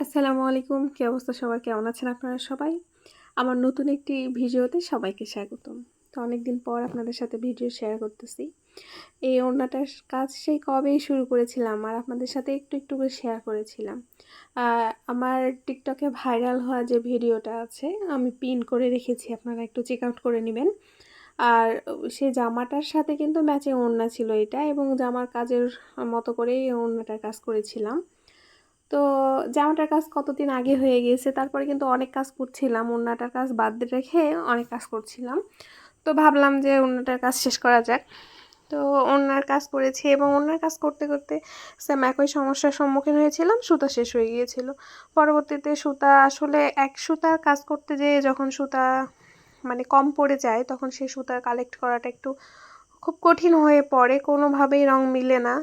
আসসালামু আলাইকুম। কী অবস্থা সবার? কেমন আছেন আপনারা সবাই? আমার নতুন একটি ভিডিওতে সবাইকে স্বাগতম। তো অনেকদিন পর আপনাদের সাথে ভিডিও শেয়ার করতেছি। এই ওড়নাটার কাজ সেই কবেই শুরু করেছিলাম আর আপনাদের সাথে একটু একটু করে শেয়ার করেছিলাম। আমার টিকটকে ভাইরাল হওয়া যে ভিডিওটা আছে, আমি পিন করে রেখেছি, আপনারা একটু চেক আউট করে নেবেন। আর সেই জামাটার সাথে কিন্তু ম্যাচে ওড়না ছিল এটা এবং জামার কাজের মতো করেই ওড়নাটার কাজ করেছিলাম। তো জামাটার কাজ কতদিন আগে হয়ে গিয়েছে তারপরে কিন্তু অনেক কাজ করছিলাম, ওড়নাটার কাজ বাদ রেখে অনেক কাজ করছিলাম। তো ভাবলাম যে ওড়নাটার কাজ শেষ করা যাক। তো ওড়নার কাজ করেছি এবং ওড়নার কাজ করতে করতে সেম একই সমস্যার সম্মুখীন হয়েছিলাম, সুতা শেষ হয়ে গিয়েছিল। পরবর্তীতে সুতা আসলে এক সুতার কাজ করতে যেয়ে যখন সুতা মানে কম পড়ে যায়, তখন সেই সুতা কালেক্ট করাটা একটু খুব কঠিন হয়ে পড়ে, কোনোভাবেই রং মিলে না।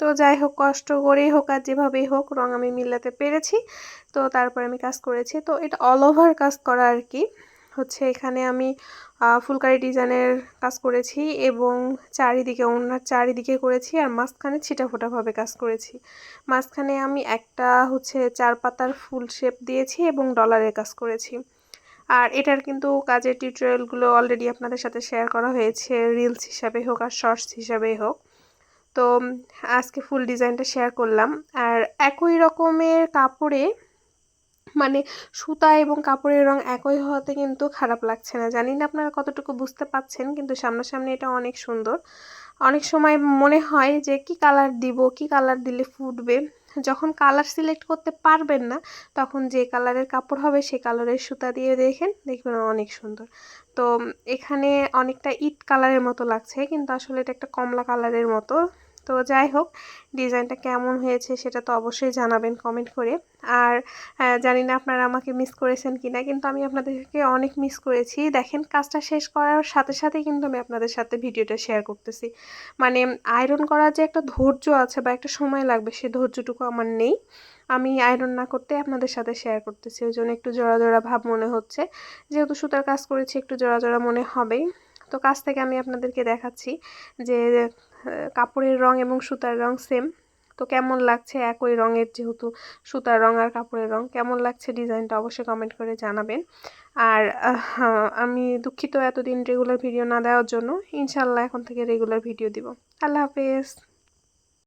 তো যাই হোক, কষ্ট করেই হোক আর যেভাবেই হোক রং আমি মিলাতে পেরেছি। তো তারপরে আমি কাজ করেছি। তো এটা অল ওভার কাজ করা আর কি। হচ্ছে এখানে আমি ফুলকারি ডিজাইনের কাজ করেছি এবং চারিদিকে ওনার চারিদিকে করেছি আর মাঝখানে ছিটা ফোটাভাবে কাজ করেছি। মাঝখানে আমি একটা হচ্ছে চার পাতার ফুল শেপ দিয়েছি এবং ডলারের কাজ করেছি। আর এটার কিন্তু কাজের টিউটোরিয়ালগুলো অলরেডি আপনাদের সাথে শেয়ার করা হয়েছে। রিলস হিসাবে হোক আর শর্টস হিসাবেই হোক। তো আজকে ফুল ডিজাইনটা শেয়ার করলাম। আর একই রকমের কাপড়ে মানে সুতা এবং কাপড়ের রং একই হওয়াতে কিন্তু খারাপ লাগছে না। জানি না আপনারা কতটুকু বুঝতে পাচ্ছেন, কিন্তু সামনাসামনি এটা অনেক সুন্দর। অনেক সময় মনে হয় যে কি কালার দিব, কি কালার দিলে ফুটবে? যখন কালার সিলেক্ট করতে পারবেন না, তখন যে কালারের কাপড় হবে সে কালারের সুতা দিয়ে দেখেন, দেখবেন অনেক সুন্দর। তো এখানে অনেকটা ইট কালারের মতো লাগছে, কিন্তু আসলে এটা একটা কমলা কালারের মতো। তো যাই হোক, ডিজাইনটা কেমন হয়েছে সেটা তো অবশ্যই জানাবেন কমেন্ট করে। আর জানি না আপনারা আমাকে মিস করেছেন কি না কিন্তু আমি আপনাদেরকে অনেক মিস করেছি। দেখেন, কাজটা শেষ করার সাথে সাথে কিন্তু আমি আপনাদের সাথে ভিডিওটা শেয়ার করতেছি। মানে আয়রন করার যে একটা ধৈর্য আছে বা একটা সময় লাগবে, সে ধৈর্যটুকু আমার নেই। আমি আয়রন না করতে আপনাদের সাথে শেয়ার করতেছি। ওই জন্য একটু জোড়া জোড়া ভাব মনে হচ্ছে। যেহেতু সুতার কাজ করেছি, একটু জোড়া জোড়া মনে হবেই। তো কাছ থেকে আমি আপনাদেরকে দেখাচ্ছি যে কাপড়ের রং এবং সুতার রং সেম তো কেমন লাগছে একই রঙের যেহেতু সুতার রং আর কাপড়ের রং, কেমন লাগছে ডিজাইনটা অবশ্যই কমেন্ট করে জানাবেন। আর আমি দুঃখিত এতদিন রেগুলার ভিডিও না দেওয়ার জন্য। ইনশাল্লাহ এখন থেকে রেগুলার ভিডিও দিব। আল্লাহ হাফেজ।